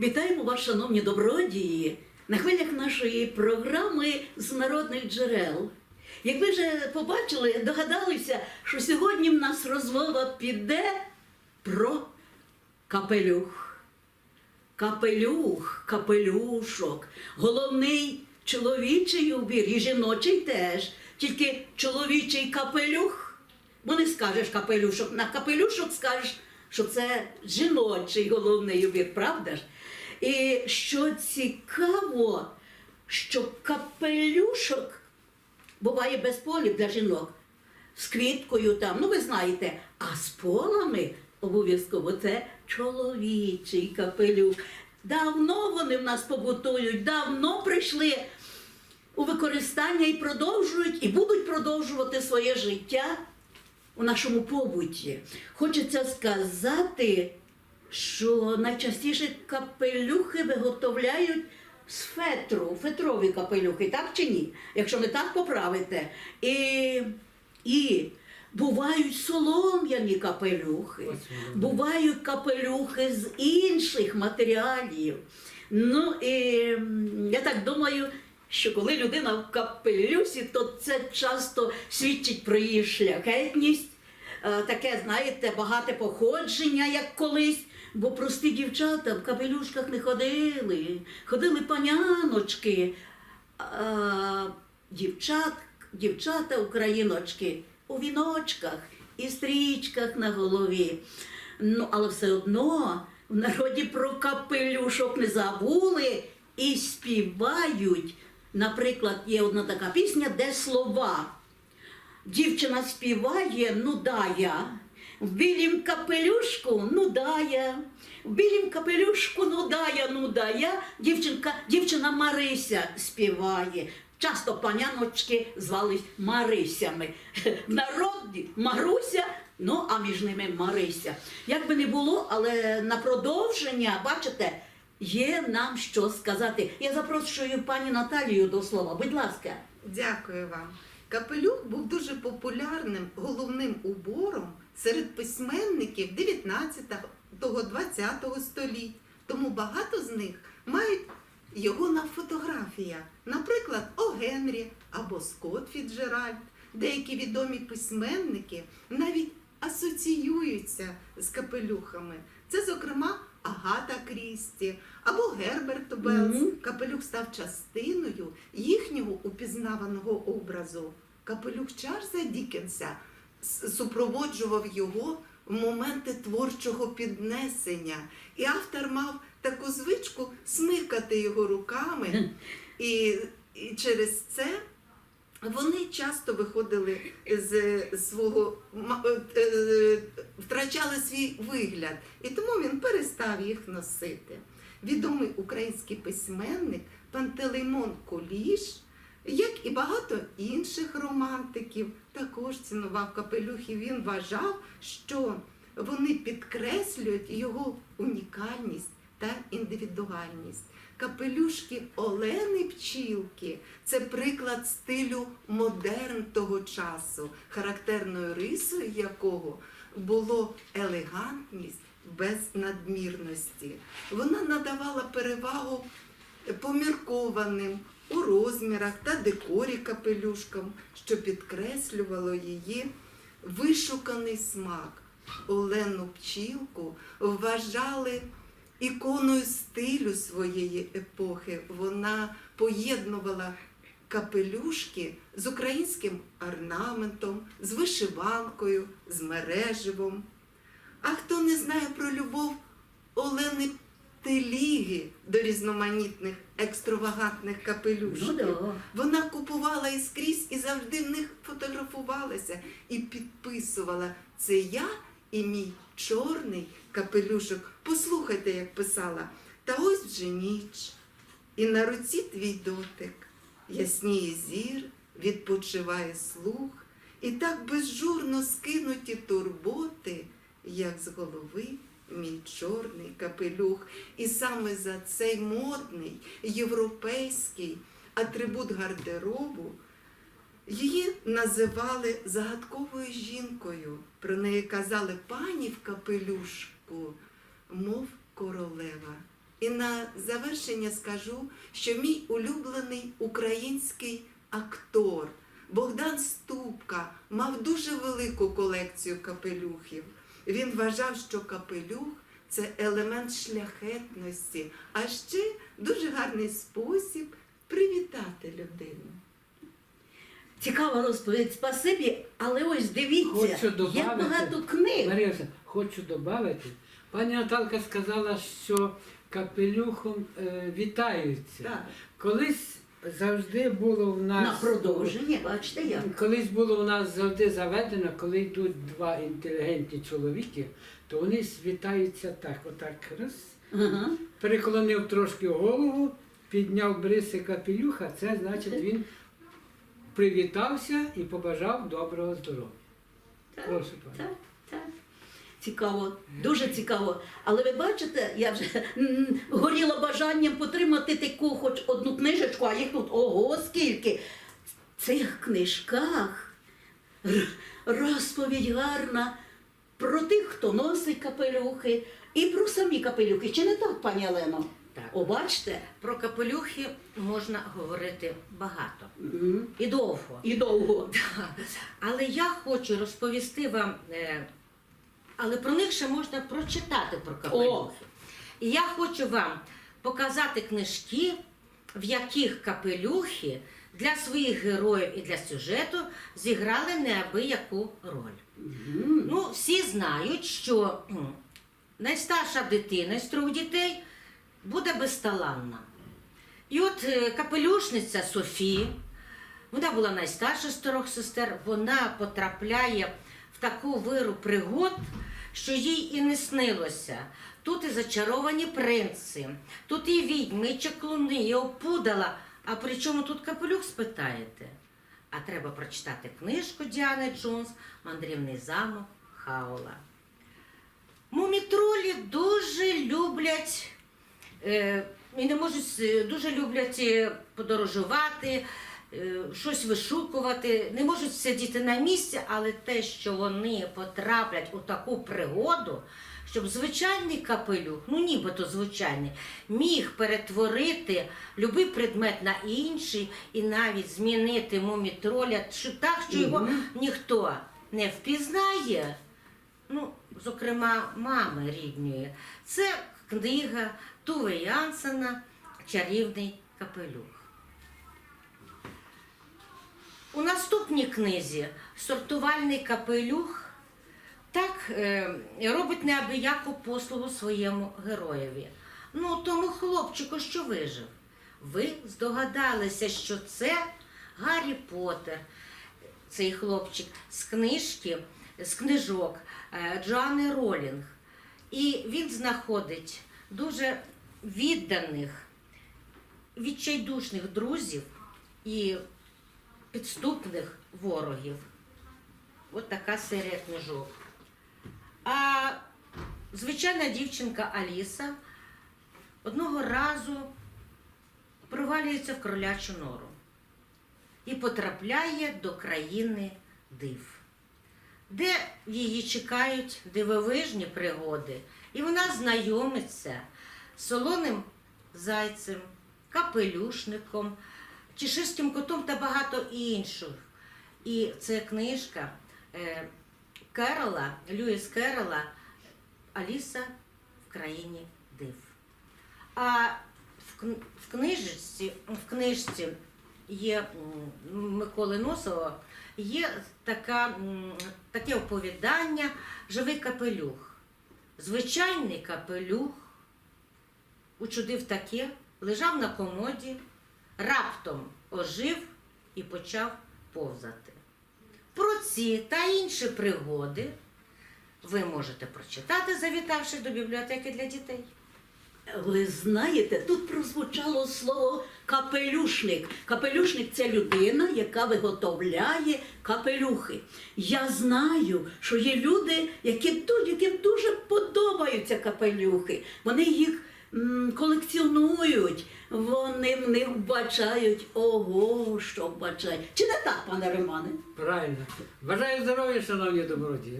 Вітаємо вас, шановні добродії, на хвилях нашої програми з народних джерел. Як ви вже побачили, догадалися, що сьогодні в нас розмова піде про капелюх. Капелюх, капелюшок, головний чоловічий убір і жіночий теж. Тільки чоловічий капелюх, бо не скажеш капелюшок. На капелюшок скажеш, що це жіночий головний убір, правда ж? І що цікаво, що капелюшок буває без полів для жінок, з квіткою там, ну ви знаєте, а з полами обов'язково це чоловічий капелюх. Давно вони в нас побутують, давно прийшли у використання і продовжують, і будуть продовжувати своє життя у нашому побуті. Хочеться сказати, що найчастіше капелюхи виготовляють з фетру, фетрові капелюхи, так чи ні? Якщо не так, поправите. І, і бувають солом'яні капелюхи, бувають капелюхи з інших матеріалів. Ну і я так думаю, що коли людина в капелюсі, то це часто свідчить про її шляхетність, е, таке, знаєте, багате походження, як колись. Бо прості дівчата в капелюшках не ходили, ходили паняночки, а дівчат, дівчата україночки у віночках і стрічках на голові. Ну, але все одно в народі про капелюшок не забули і співають. Наприклад, є одна така пісня, де слова. Дівчина співає, ну да я. В білім капелюшку, ну да. В білім капелюшку, ну да я, ну да. Дівчинка, дівчина Марися співає. Часто паняночки звались Марисями. В народі Маруся, ну а між ними Марися. Як би не було, але на продовження, бачите, є нам що сказати. Я запрошую пані Наталію до слова. Будь ласка. Дякую вам. Капелюх був дуже популярним головним убором серед письменників 19-20 століть. Тому багато з них мають його на фотографіях. Наприклад, О. Генрі або Скотт Фіджеральд. Деякі відомі письменники навіть асоціюються з капелюхами. Це, зокрема, Агата Крісті або Герберт Белс. Мгм. Капелюх став частиною їхнього упізнаваного образу. Капелюх Чарльза Дікенса супроводжував його в моменти творчого піднесення. І автор мав таку звичку смикати його руками, і, і через це вони часто виходили з свого е, е, втрачали свій вигляд, і тому він перестав їх носити. Відомий український письменник Пантелеймон Коліш, як і багато інших романтиків, також цінував капелюхи. Він вважав, що вони підкреслюють його унікальність та індивідуальність. Капелюшки Олени Пчілки це приклад стилю модерн того часу, характерною рисою якого було елегантність без надмірності. Вона надавала перевагу поміркованим у розмірах та декорі капелюшкам, що підкреслювало її вишуканий смак. Олену Пчілку вважали іконою стилю своєї епохи. Вона поєднувала капелюшки з українським орнаментом, з вишиванкою, з мереживом. А хто не знає про любов Олени Теліги до різноманітних екстравагантних Ну да. Вона купувала і скрізь і завжди в них фотографувалася і підписувала це я і мій чорний капелюшок. Послухайте, як писала. Та ось вже ніч, і на руці твій дотик, ясніє зір, відпочиває слух, і так безжурно скинуті турботи, як з голови мій чорний капелюх. І саме за цей модний європейський атрибут гардеробу її називали загадковою жінкою. Про неї казали пані в капелюшку, мов королева. І на завершення скажу, що мій улюблений український актор Богдан Ступка мав дуже велику колекцію капелюхів. Він вважав, що капелюх це елемент шляхетності, а ще дуже гарний спосіб привітати людину. Цікава розповідь, спасибі, але ось дивіться, Хочу як добавити. багато книг. Марія, хочу додати. Пані Наталка сказала, що капелюхом е, вітаються. Так. Колись завжди було в нас На продовження, бачите як. Колись було у нас завжди заведено, коли йдуть два інтелігентні чоловіки, то вони вітаються так, отак раз. Ага. Переклонив трошки голову, підняв бриси капелюха, це значить він привітався і побажав доброго здоров'я. Так, Прошу пані. так, так. Цікаво, дуже цікаво. Але ви бачите, я вже горіла бажанням потримати таку хоч одну книжечку, а їх тут ого скільки. В цих книжках розповідь гарна про тих, хто носить капелюхи, і про самі капелюхи. Чи не так, пані Олено? Так. О, бачите? Про капелюхи можна говорити багато Мгм. і довго. І довго. Але я хочу розповісти вам, е, але про них ще можна прочитати про капелюхи. І я хочу вам показати книжки, в яких капелюхи для своїх героїв і для сюжету зіграли неабияку роль. Мгм. Ну, всі знають, що найстарша дитина з трьох дітей буде безталанна. І от е, капелюшниця Софі, вона була найстарша з трьох сестер, вона потрапляє в таку виру пригод, що їй і не снилося. Тут і зачаровані принци, тут і відьми, і чаклуни, і опудала. А при чому тут капелюх, спитаєте? А треба прочитати книжку Діани Джонс Мандрівний замок Хаула. Мумітролі дуже люблять е, і не можуть е, дуже люблять е, подорожувати, щось вишукувати, не можуть сидіти на місці, але те, що вони потраплять у таку пригоду, щоб звичайний капелюх, ну нібито звичайний, міг перетворити будь-який предмет на інший і навіть змінити мумітроля що так, що його ніхто не впізнає. Ну, зокрема, мами рідної. Це книга Туве Янсена Чарівний капелюх. У наступній книзі Сортувальний капелюх так е, робить неабияку послугу своєму героєві. Ну, тому хлопчику, що вижив. Ви здогадалися, що це Гаррі Поттер, цей хлопчик з книжки, з книжок е, Джоанни Ролінг. І він знаходить дуже відданих, відчайдушних друзів і підступних ворогів. От така серія книжок. А звичайна дівчинка Аліса одного разу провалюється в кролячу нору і потрапляє до країни див, де її чекають дивовижні пригоди, і вона знайомиться з солоним зайцем, капелюшником, чеширським котом та багато інших. І це книжка е, Керола, Льюіс Керола Аліса в країні див. А в, книжці, в книжці є Миколи Носова, є така, таке оповідання Живий капелюх. Звичайний капелюх учудив таке, лежав на комоді, раптом ожив і почав повзати. Про ці та інші пригоди ви можете прочитати, завітавши до бібліотеки для дітей. Ви знаєте, тут прозвучало слово капелюшник. Капелюшник це людина, яка виготовляє капелюхи. Я знаю, що є люди, які, яким дуже подобаються капелюхи. Вони їх колекціонують, вони в них вбачають ого, що вбачають. Чи не так, пане Романе? Правильно. Бажаю здоров'я, шановні добродії.